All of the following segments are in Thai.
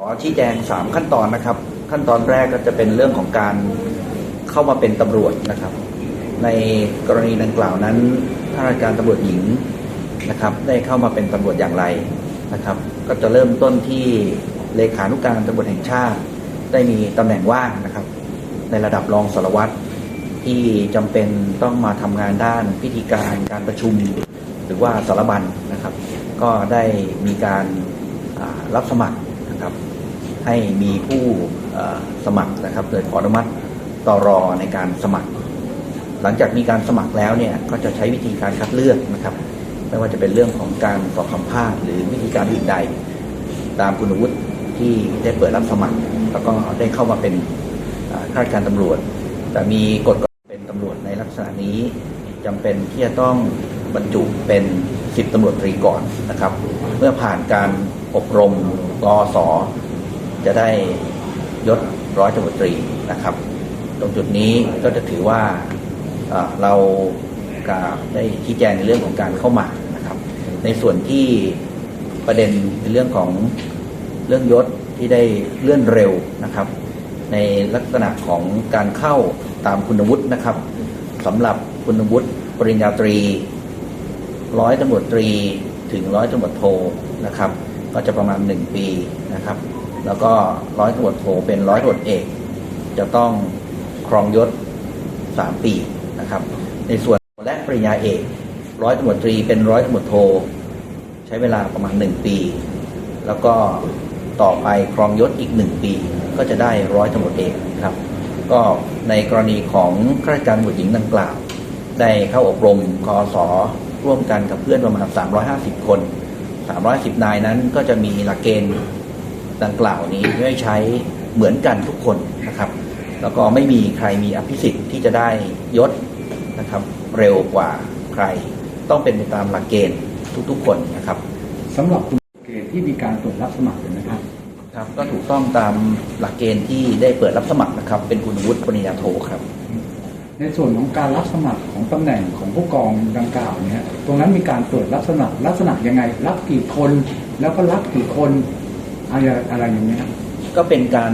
ขอชี้แจง 3 ขั้นตอนนะครับ ขั้นตอนแรกก็จะเป็นเรื่องของการเข้ามาเป็นตำรวจนะครับ ในกรณีดังกล่าวนั้นข้าราชการตำรวจหญิงนะครับ ได้เข้ามาเป็นตำรวจอย่างไรนะครับ ก็จะเริ่มต้นที่เลขานุการตำรวจแห่งชาติ ได้มีตำแหน่งว่างนะครับ ในระดับรองสารวัตรที่จำเป็นต้องมาทำงานด้านพิธีการการประชุม หรือว่าสารบัญนะครับ ก็ได้มีการรับสมัครนะครับ ให้มีผู้สมัครนะครับโดยขออนุมัติตรอในการสมัคร หลังจากมีการสมัครแล้วเนี่ยก็จะใช้วิธีการคัดเลือกนะครับ ไม่ว่าจะเป็นเรื่องของการสอบคำภาษณ์หรือวิธีการอื่นใด ตามคุณวุฒิที่ได้เปิดรับสมัคร แล้วก็ได้เข้ามาเป็นข้าราชการตำรวจ แต่มีกฎเป็นตำรวจในลักษณะนี้จำเป็นที่จะต้องบรรจุเป็นสิบตำรวจตรีก่อนนะครับ เมื่อผ่านการอบรมกอส จะได้ยศร้อยตำรวจตรีนะครับ ตรงจุดนี้ก็จะถือว่าเรากาได้ชี้แจงในเรื่องของการเข้ามานะครับ ในส่วนที่ประเด็นในเรื่องของเรื่องยศที่ได้เลื่อนเร็วนะครับ ในลักษณะของการเข้าตามคุณวุฒินะครับสำหรับคุณวุฒิปริญญาตรีร้อยตำรวจตรีถึงร้อยตำรวจโทนะครับ ก็จะประมาณ 1 ปีนะครับ แล้วก็ร้อยตำรวจโทเป็นร้อยตำรวจเอก จะต้องครองยศ3ปีนะครับ ในส่วนและปริญญาเอกร้อยตำรวจตรีเป็นร้อยตำรวจโท ใช้เวลาประมาณ1ปี แล้วก็ต่อไปครองยศอีก1ปี ก็จะได้ร้อยตำรวจเอกครับ ก็ในกรณีของข้าราชการตรหญิงดังกล่าว ได้เข้าอบรมคอสอร่วมกันกับเพื่อนประมาณ 350 คน 310 นายนั้นก็จะมีหลักเกณฑ์ ดังกล่าวนี้ไม่ใช้เหมือนกันทุกคนนะครับ แล้วก็ไม่มีใครมีอภิสิทธิ์ที่จะได้ยศนะครับ เร็วกว่าใคร ต้องเป็นไปตามหลักเกณฑ์ทุกๆ คนนะครับสำหรับคุณเกณฑ์ที่มีการเปิดรับสมัครอยู่นะครับครับ ก็ถูกต้องตามหลักเกณฑ์ที่ได้เปิดรับสมัครนะครับ เป็นคุณวุฒิปริญญาโทครับ ในส่วนของการรับสมัครของตำแหน่งของผู้กองดังกล่าวเนี่ยตรงนั้นมีการเปิดรับสมัครลักษณะยังไง รับกี่คนแล้วก็รับกี่คน อะไรอะไรอย่างเงี้ยก็เป็นการ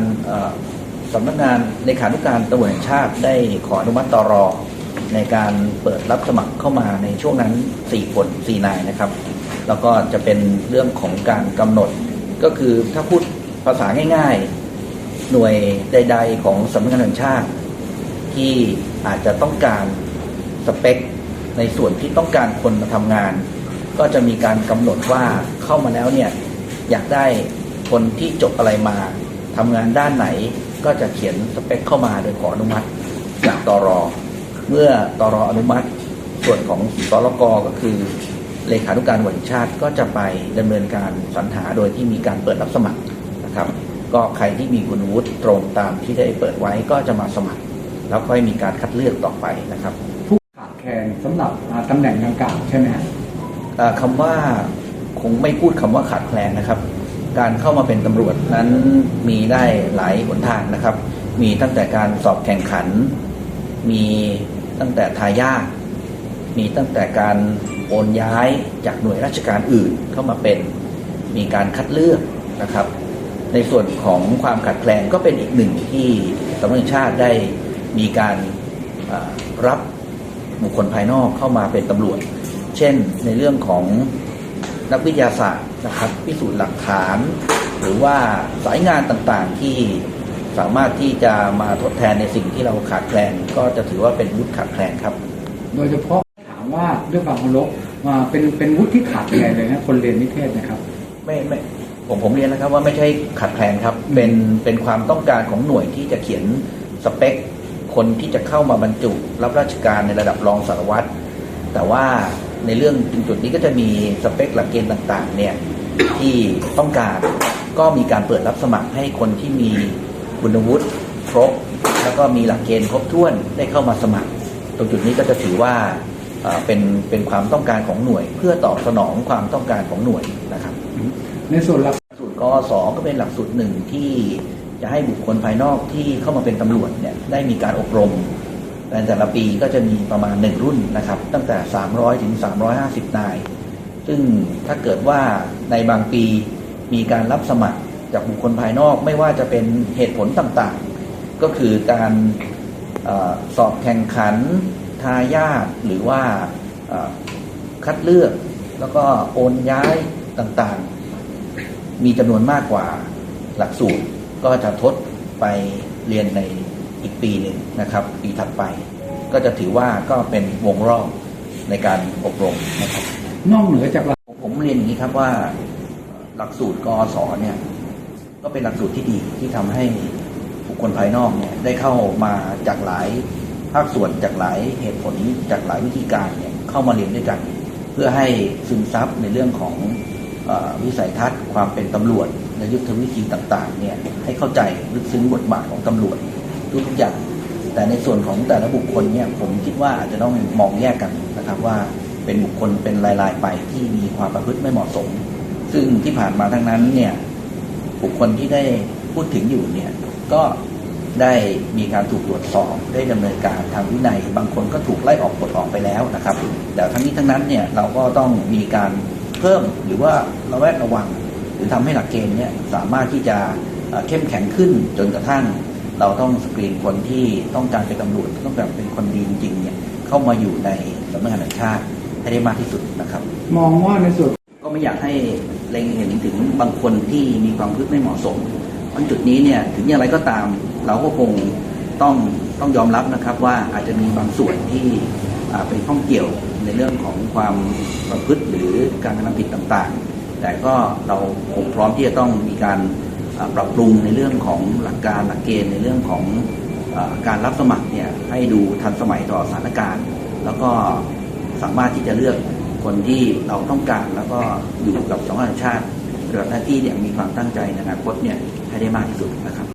สำนักงานเลขานุการตำรวจแห่งชาติได้ขออนุมัติตรอในการเปิดรับสมัครเข้ามาในช่วงนั้น 4 คน 4 นายนะครับ แล้วก็จะเป็นเรื่องของการกำหนด ก็คือถ้าพูดภาษาง่ายๆ หน่วยใด ๆ ของสำนักงานแห่งชาติ ที่อาจจะต้องการสเปค ในส่วนที่ต้องการคนมาทำงาน ก็จะมีการกำหนดว่าเข้ามาแล้วเนี่ยอยากได้ คนที่จบอะไรมาทำงานด้านไหนก็จะเขียนสเปคเข้ามาโดยขออนุมัติจากตรเมื่อตรอนุมัติ ส่วนของสรกก็คือเลขานุการตำรวจแห่งชาติก็จะไปดำเนินการสรรหาโดยที่มีการเปิดรับสมัครนะครับ ก็ใครที่มีคุณวุฒิตรงตามที่ได้เปิดไว้ก็จะมาสมัคร แล้วค่อยมีการคัดเลือกต่อไปนะครับ ผู้ขาดแคลนสำหรับอ่าตำแหน่งดังกล่าวใช่ไหมฮะเอ่อคำว่าคงไม่พูดคำว่าขาดแคลนนะครับ การเข้ามาเป็นตำรวจนั้นมีได้หลายหนทางนะครับ มีตั้งแต่การสอบแข่งขัน มีตั้งแต่ทายาทมีตั้งแต่การโอนย้ายจากหน่วยราชการอื่นเข้ามาเป็น มีการคัดเลือกนะครับ ในส่วนของความขาดแคลนก็เป็นอีกหนึ่งที่สำนักงชาติได้มีการรับบุคคลภายนอกเข้ามาเป็นตำรวจ เช่นในเรื่องของ นักวิทยาศาสตร์นะครับ พิสูจน์หลักฐาน หรือว่าสายงานต่างๆที่สามารถที่จะมาทดแทนในสิ่งที่เราขาดแคลน ก็จะถือว่าเป็นวุฒิขาดแคลนครับ โดยเฉพาะถามว่าด้วยความเคารพว่าเป็นเป็นวุฒิที่ขาดแคลนเลยนะคนเรียนนิเทศนะครับ ไม่ไม่ผมผมเรียนนะครับว่าไม่ใช่ขาดแคลนครับเป็นเป็นความต้องการของหน่วยที่จะเขียนสเปค คนที่จะเข้ามาบรรจุรับราชการในระดับรองสารวัตร แต่ว่าในเรื่องจุดนี้ก็จะมีสเปคหลักเกณฑ์ต่างๆ เนี่ยที่ต้องการก็มีการเปิดรับสมัครให้คนที่มีคุณวุฒิครบ แล้วก็มีหลักเกณฑ์ครบถ้วนได้เข้ามาสมัคร ตรงจุดนี้ก็จะถือว่าเป็นเป็นความต้องการของหน่วย เพื่อตอบสนองความต้องการของหน่วยนะครับ ในส่วนหลักหลักสูตรกสก็เป็นหลักสูตรหนึ่งที่จะให้บุคคลภายนอกที่เข้ามาเป็นตำรวจเนี่ยได้มีการอบรม ในแต่ละปีก็จะมีประมาณหนึ่งรุ่นนะครับ ตั้งแต่ 300 ถึง 350 นาย ซึ่งถ้าเกิดว่าในบางปีมีการรับสมัครจากบุคคลภายนอกไม่ว่าจะเป็นเหตุผลต่างๆ ก็คือการอสอบแข่งขันทายาทหรือว่าคัดเลือก แล้วก็โอนย้ายต่างๆ มีจำนวนมากกว่าหลักสูตรก็จะทดไปเรียนใน ปีหนึ่งนะครับ ปีถัดไป ก็จะถือว่าก็เป็นวงรอบในการอบรมนะครับนอกเหนือจากหลักผมเรียนอย่างนี้ครับว่าหลักสูตรกอศเนี่ยก็เป็นหลักสูตรที่ดีที่ทำให้บุคคลภายนอกเนี่ยได้เข้ามาจากหลายภาคส่วนจากหลายเหตุผลจากหลายวิธีการเนี่ยเข้ามาเรียนด้วยกัน เพื่อให้ซึมซับในเรื่องของเออวิสัยทัศน์ความเป็นตำรวจและยุทธวิธีต่างๆเนี่ยให้เข้าใจลึกซึ้งบทบาทของตำรวจ ทุกอย่าง แต่ในส่วนของแต่ละบุคคลเนี่ยผมคิดว่าอาจจะต้องมองแยกกันนะครับว่าเป็นบุคคลเป็นรายๆไปที่มีความประพฤติไม่เหมาะสม ซึ่งที่ผ่านมาทั้งนั้นเนี่ยบุคคลที่ได้พูดถึงอยู่เนี่ยก็ได้มีการถูกตรวจสอบได้ดำเนินการทางวินัย บางคนก็ถูกไล่ออกปลดออกไปแล้วนะครับ แต่ทั้งนี้ทั้งนั้นเนี่ยเราก็ต้องมีการเพิ่มหรือว่าระแวดระวัง หรือทำให้หลักเกณฑ์เนี่ยสามารถที่จะเข้มแข็งขึ้นจนกระทั่ง เราต้องสกรีนคนที่ต้องการเป็นตำรวจต้องการเป็นคนดีจริงๆเนี่ยเข้ามาอยู่ในสำนักงานแห่งชาติให้ได้มากที่สุดนะครับ มองว่าในส่วนก็ไม่อยากให้เล็งเห็นถึงบางคนที่มีความพฤติไม่เหมาะสมเพราะจุดนี้เนี่ยถึงอย่างไรก็ตาม เราก็คงต้องต้องยอมรับนะครับว่าอาจจะมีบางส่วนที่เป็นข้องเกี่ยวในเรื่องของความประพฤติหรือการกระทำผิดต่างๆ แต่ก็เราคงพร้อมที่จะต้องมีการ ปรับปรุงในเรื่องของหลักการหลักเกณฑ์ในเรื่องของอการรับสมัครเนี่ยให้ดูทันสมัยต่อสถานการณ์ แล้วก็สามารถที่จะเลือกคนที่เราต้องการแล้วก็อยู่กับสองชาติปฏิบัติหน้าที่อย่างมีความตั้งใจในอนาคตเนี่ยให้ได้มากที่สุดนะครับ